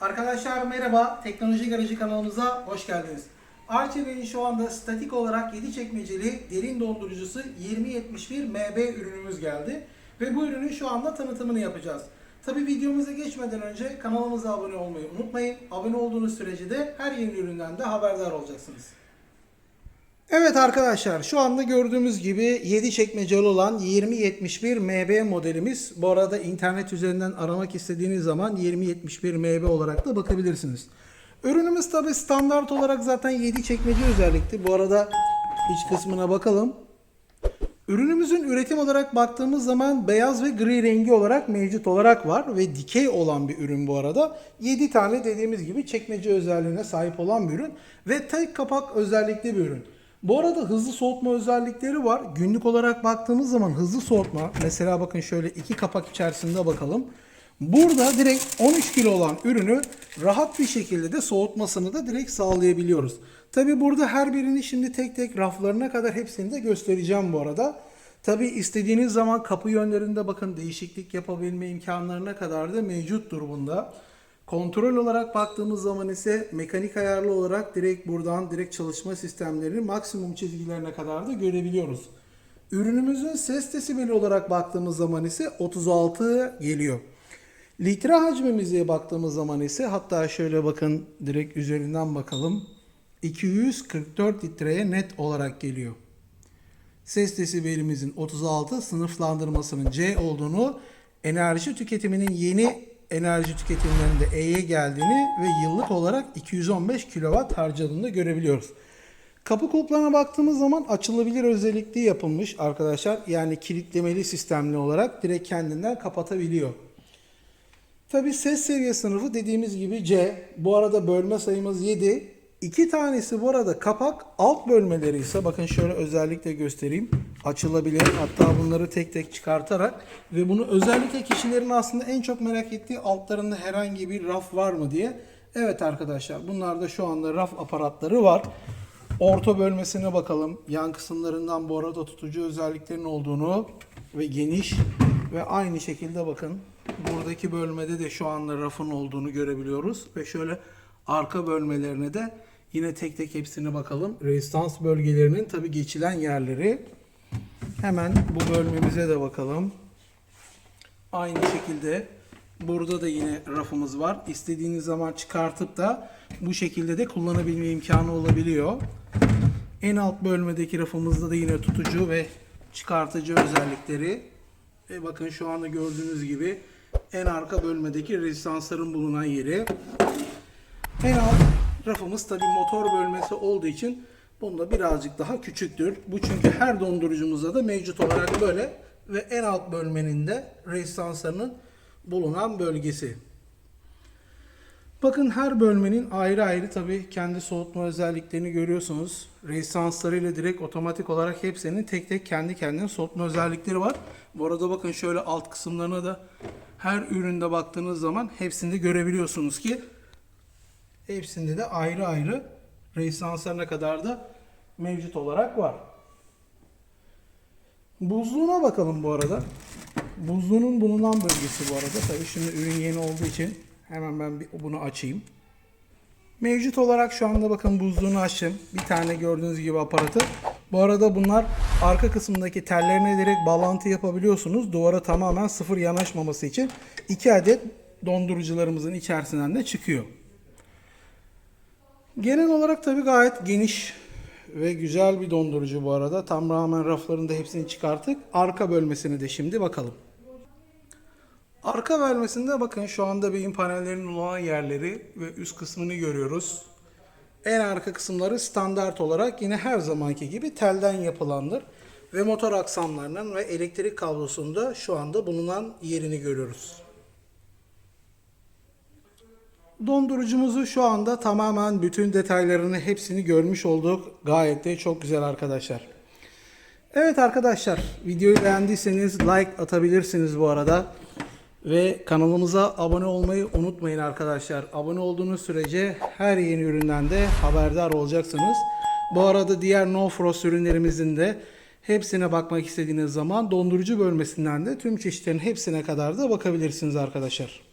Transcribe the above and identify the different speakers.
Speaker 1: Arkadaşlar merhaba, Teknoloji Garajı kanalımıza hoş geldiniz. Arçelik'in şu anda statik olarak 7 çekmeceli derin dondurucusu 2071 MB ürünümüz geldi. Ve bu ürünün şu anda tanıtımını yapacağız. Tabi videomuza geçmeden önce kanalımıza abone olmayı unutmayın. Abone olduğunuz sürece de her yeni üründen de haberdar olacaksınız. Evet arkadaşlar şu anda gördüğümüz gibi 7 çekmeceli olan 2071 MB modelimiz. Bu arada internet üzerinden aramak istediğiniz zaman 2071 MB olarak da bakabilirsiniz. Ürünümüz tabi standart olarak zaten 7 çekmece özellikti. Bu arada iç kısmına bakalım. Ürünümüzün üretim olarak baktığımız zaman beyaz ve gri rengi olarak mevcut olarak var ve dikey olan bir ürün bu arada. 7 tane dediğimiz gibi çekmece özelliğine sahip olan bir ürün ve tek kapak özellikli bir ürün. Bu arada hızlı soğutma özellikleri var. Günlük olarak baktığımız zaman hızlı soğutma mesela bakın şöyle iki kapak içerisinde bakalım. Burada direkt 13 kilo olan ürünü rahat bir şekilde de soğutmasını da direkt sağlayabiliyoruz. Tabi burada her birini şimdi tek tek raflarına kadar hepsini de göstereceğim bu arada. Tabi istediğiniz zaman kapı yönlerinde bakın değişiklik yapabilme imkanlarına kadar da mevcuttur bunda. Kontrol olarak baktığımız zaman ise mekanik ayarlı olarak direkt buradan direkt çalışma sistemlerini maksimum çizgilerine kadar da görebiliyoruz. Ürünümüzün ses desibeli olarak baktığımız zaman ise 36 geliyor. Litre hacmimize baktığımız zaman ise hatta şöyle bakın direkt üzerinden bakalım. 244 litreye net olarak geliyor. Ses desibelimizin 36 sınıflandırmasının C olduğunu, enerji tüketiminin yeni enerji tüketimlerinde E'ye geldiğini ve yıllık olarak 215 kW harcadığını görebiliyoruz. Kapı kulplarına baktığımız zaman açılabilir özellikli yapılmış arkadaşlar. Yani kilitlemeli sistemli olarak direkt kendinden kapatabiliyor. Tabi ses seviye sınıfı dediğimiz gibi C. Bu arada bölme sayımız 7. İki tanesi bu arada kapak alt bölmeleri ise bakın şöyle özellikle göstereyim. Açılabilir. Hatta bunları tek tek çıkartarak ve bunu özellikle kişilerin aslında en çok merak ettiği altlarında herhangi bir raf var mı diye. Evet arkadaşlar bunlarda şu anda raf aparatları var. Orta bölmesine bakalım. Yan kısımlarından bu arada tutucu özelliklerin olduğunu ve geniş ve aynı şekilde bakın buradaki bölmede de şu anda rafın olduğunu görebiliyoruz ve şöyle arka bölmelerine de yine tek tek hepsine bakalım. Rezistans bölgelerinin tabi geçilen yerleri. Hemen bu bölmemize de bakalım. Aynı şekilde burada da yine rafımız var. İstediğiniz zaman çıkartıp da bu şekilde de kullanabilme imkanı olabiliyor. En alt bölmedeki rafımızda da yine tutucu ve çıkartıcı özellikleri. Ve bakın şu anda gördüğünüz gibi en arka bölmedeki rezistansların bulunan yeri. En alt rafımız tabi motor bölmesi olduğu için bunda birazcık daha küçüktür. Bu çünkü her dondurucumuzda da mevcut olarak böyle ve en alt bölmenin de rezistanslarının bulunan bölgesi. Bakın her bölmenin ayrı ayrı tabi kendi soğutma özelliklerini görüyorsunuz. Rezistanslarıyla direkt otomatik olarak hepsinin tek tek kendi kendine soğutma özellikleri var. Bu arada bakın şöyle alt kısımlarına da her üründe baktığınız zaman hepsinde görebiliyorsunuz ki hepsinde de ayrı ayrı rezistanslarına kadar da mevcut olarak var. Buzluğuna bakalım bu arada. Buzluğunun bulunan bölgesi bu arada. Tabii şimdi ürün yeni olduğu için hemen ben bunu açayım. Mevcut olarak şu anda bakın buzluğunu açtım. Bir tane gördüğünüz gibi aparatı. Bu arada bunlar arka kısmındaki tellerine direkt bağlantı yapabiliyorsunuz. Duvara tamamen sıfır yanaşmaması için 2 adet dondurucularımızın içerisinden de çıkıyor. Genel olarak tabii gayet geniş ve güzel bir dondurucu bu arada. Tam rağmen raflarında hepsini çıkarttık. Arka bölmesine de şimdi bakalım. Arka bölmesinde bakın şu anda beyin panellerinin olan yerleri ve üst kısmını görüyoruz. En arka kısımları standart olarak yine her zamanki gibi telden yapılandır. Ve motor aksamlarının ve elektrik kablosunda şu anda bulunan yerini görüyoruz. Dondurucumuzu şu anda tamamen bütün detaylarını hepsini görmüş olduk. Gayet de çok güzel arkadaşlar. Evet arkadaşlar videoyu beğendiyseniz like atabilirsiniz bu arada. Ve kanalımıza abone olmayı unutmayın arkadaşlar. Abone olduğunuz sürece her yeni üründen de haberdar olacaksınız. Bu arada diğer No Frost ürünlerimizin de hepsine bakmak istediğiniz zaman dondurucu bölmesinden de tüm çeşitlerin hepsine kadar da bakabilirsiniz arkadaşlar.